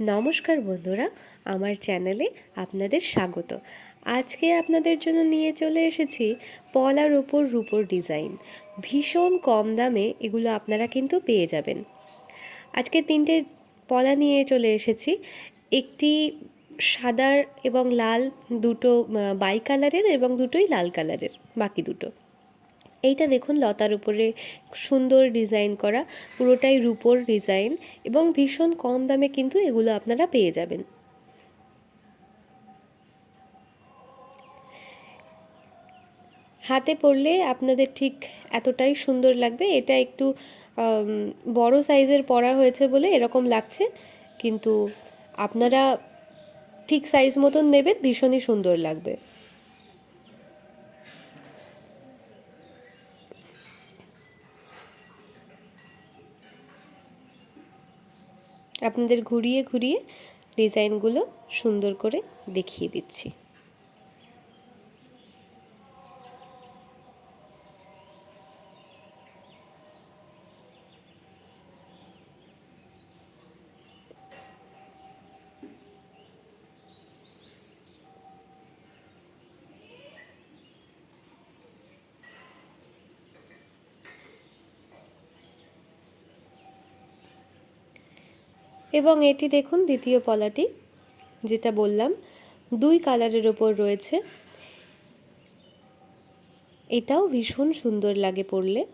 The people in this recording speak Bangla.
নমস্কার বন্ধুরা, আমার চ্যানেলে আপনাদের স্বাগত। আজকে আপনাদের জন্য নিয়ে চলে এসেছি পলার ওপর রূপোর ডিজাইন। ভীষণ কম দামে এগুলো আপনারা কিন্তু পেয়ে যাবেন। আজকে তিনটে পলা নিয়ে চলে এসেছি। একটি সাদার এবং লাল, দুটো বাই কালারের এবং দুটোই লাল কালারের, বাকি দুটো। এইটা দেখুন লতার উপরে সুন্দর ডিজাইন করা, পুরোটাই রূপোর ডিজাইন এবং ভীষণ কম দামে কিন্তু এগুলো আপনারা পেয়ে যাবেন। হাতে পরলে আপনাদের ঠিক এতটাই সুন্দর লাগবে। এটা একটু বড় সাইজের পরা হয়েছে বলে এরকম লাগছে, কিন্তু আপনারা ঠিক সাইজ মতন নেবেন, ভীষণই সুন্দর লাগবে। আপনাদের ঘুরিয়ে ঘুরিয়ে ডিজাইনগুলো সুন্দর করে দেখিয়ে দিচ্ছি। এবং এটি দেখুন দ্বিতীয় পলাটি, যেটা বললাম, দুই কালারের ওপর রয়েছে। এটাও ভীষণ সুন্দর লাগে পরলে।